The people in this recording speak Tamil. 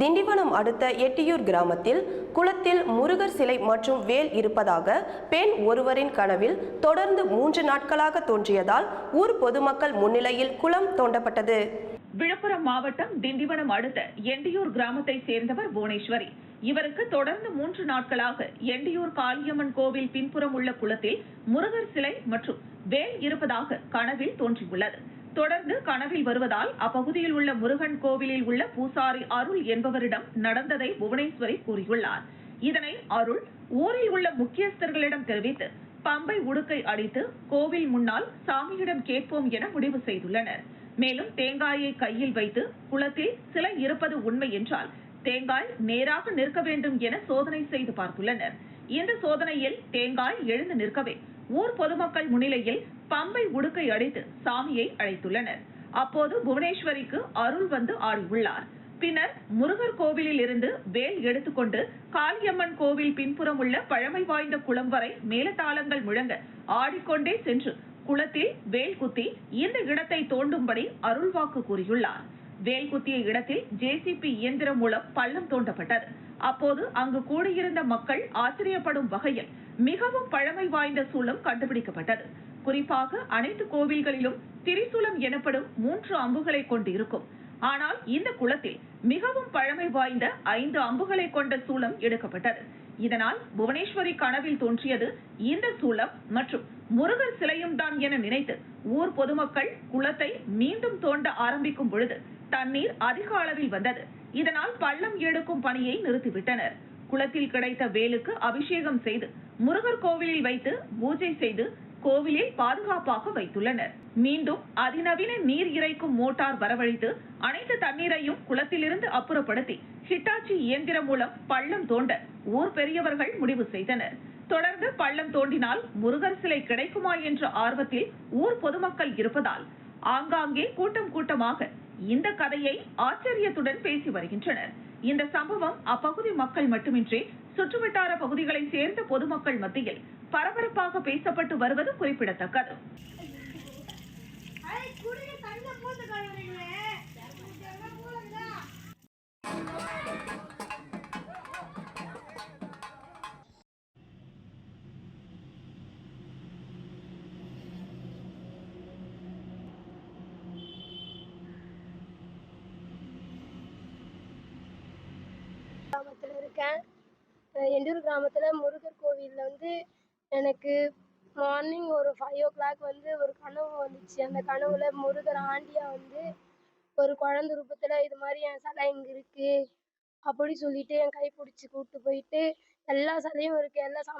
திண்டிவனம் அடுத்த எட்டியூர் கிராமத்தில் குளத்தில் முருகர் சிலை மற்றும் வேல் இருப்பதாக பெண் ஒருவரின் கனவில் தொடர்ந்து மூன்று நாட்களாக தோன்றியதால் ஊர் பொதுமக்கள் முன்னிலையில் குளம் தோண்டப்பட்டது. விழுப்புரம் மாவட்டம் திண்டிவனம் அடுத்த எண்டியூர் கிராமத்தை சேர்ந்தவர் புவனேஸ்வரி. இவருக்கு தொடர்ந்து மூன்று நாட்களாக எண்டியூர் காளியம்மன் கோவில் பின்புறம் உள்ள குளத்தில் முருகர் சிலை மற்றும் வேல் இருப்பதாக கனவில் தோன்றியுள்ளது. தொடர்ந்து கனவில் வருவதால் அப்பகுதியில் உள்ள முருகன் கோவிலில் உள்ள பூசாரி அருள் என்பவரிடம் நடந்ததை புவனேஸ்வரி கூறியுள்ளார். இதனை அருள் ஊரில் உள்ள முக்கியஸ்தர்களிடம் தெரிவித்து பம்பை உடுக்கை அடித்து கோவில் முன்னால் சாமியிடம் கேட்போம் என முடிவு செய்துள்ளனர். மேலும் தேங்காயை கையில் வைத்து குளத்தில் சிலை இருப்பது உண்மை என்றால் தேங்காய் நேராக நிற்க வேண்டும் என சோதனை செய்து பார்த்துள்ளனர். இந்த சோதனையில் தேங்காய் எழுந்து நிற்கவே ஊர் பொதுமக்கள் முன்னிலையில் பம்பை உடுக்கை அடித்து சாமியை அழைத்துள்ளனர். அப்போது புவனேஸ்வரிக்கு அருள் வந்து ஆடியுள்ளார். பின்னர் முருகர் கோவிலில் இருந்து வேல் எடுத்துக்கொண்டு காளியம்மன் கோவில் பின்புறம் உள்ள பழமை வாய்ந்த குளம் வரை மேலதாளங்கள் முழங்க ஆடிக்கொண்டே சென்று குளத்தில் வேல் குத்தி இந்த இடத்தை தோண்டும்படி அருள்வாக்கு கூறியுள்ளார். வேல் குத்திய இடத்தில் ஜேசிபி இயந்திரம் மூலம் பள்ளம் தோண்டப்பட்டது. அப்போது அங்கு கூடியிருந்த மக்கள் ஆச்சரியப்படும் வகையில் மிகவும் பழமை வாய்ந்த சூலம் கண்டுபிடிக்கப்பட்டது. குறிப்பாக அனைத்து கோவில்களிலும் திரிசூலம் எனப்படும் மூன்று அம்புகளை கொண்டு இருக்கும் ஆனால் இந்த குளத்தில் மிகவும் பழமை வாய்ந்த ஐந்து அம்புகளை கொண்ட சூலம் எடுக்கப்பட்டது. இதனால் புவனேஸ்வரி கனவில் தோன்றியது இந்த சூலம் மற்றும் முருகர் சிலையும் தான் என நினைத்து ஊர் பொதுமக்கள் குளத்தை மீண்டும் தோண்ட ஆரம்பிக்கும் பொழுது தண்ணீர் அதிக அளவில் வந்தது. இதனால் பள்ளம் எடுக்கும் பணியை நிறுத்திவிட்டனர். குளத்தில் கிடைத்த வேலுக்கு அபிஷேகம் செய்து முருகர் கோவிலில் வைத்து பூஜை செய்து கோவிலில் பாதுகாப்பாக வைத்துள்ளனர். மீண்டும் அதிநவீன நீர் இறைக்கும் மோட்டார் வரவழைத்து அனைத்து தண்ணீரையும் குளத்திலிருந்து அப்புறப்படுத்தி ஹிட்டாச்சி இயந்திரம் மூலம் பள்ளம் தோண்ட ஊர் பெரியவர்கள் முடிவு செய்தனர். தொடர்ந்து பள்ளம் தோண்டினால் முருகர் சிலை கிடைக்குமா என்ற ஆர்வத்தில் ஊர் பொதுமக்கள் இருப்பதால் ஆங்காங்கே கூட்டம் கூட்டமாக இந்த கதையை ஆச்சரியத்துடன் பேசி வருகின்றனர். இந்த சம்பவம் அப்பகுதி மக்கள் மட்டுமின்றி சுற்றுவட்டார பகுதிகளை சேர்ந்த பொதுமக்கள் மத்தியில் பரபரப்பாக பேசப்பட்டு வருவது குறிப்பிடத்தக்கது. கிராமத்தில் இருக்கேன். எண்டூர் கிராமத்தில்? முருகர் கோவிலில் வந்து எனக்கு மார்னிங் ஒரு ஃபைவ் ஓ கிளாக் வந்து ஒரு கனவு வந்துச்சு. அந்த கனவுல முருகர் ஆண்டியா வந்து ஒரு குழந்த ரூபத்தில் இது மாதிரி என் சிலை இங்கே இருக்குது அப்படி சொல்லிட்டு என் கை பிடிச்சி கூப்பிட்டு போயிட்டு எல்லா சிலையும் இருக்குது எல்லா சாமி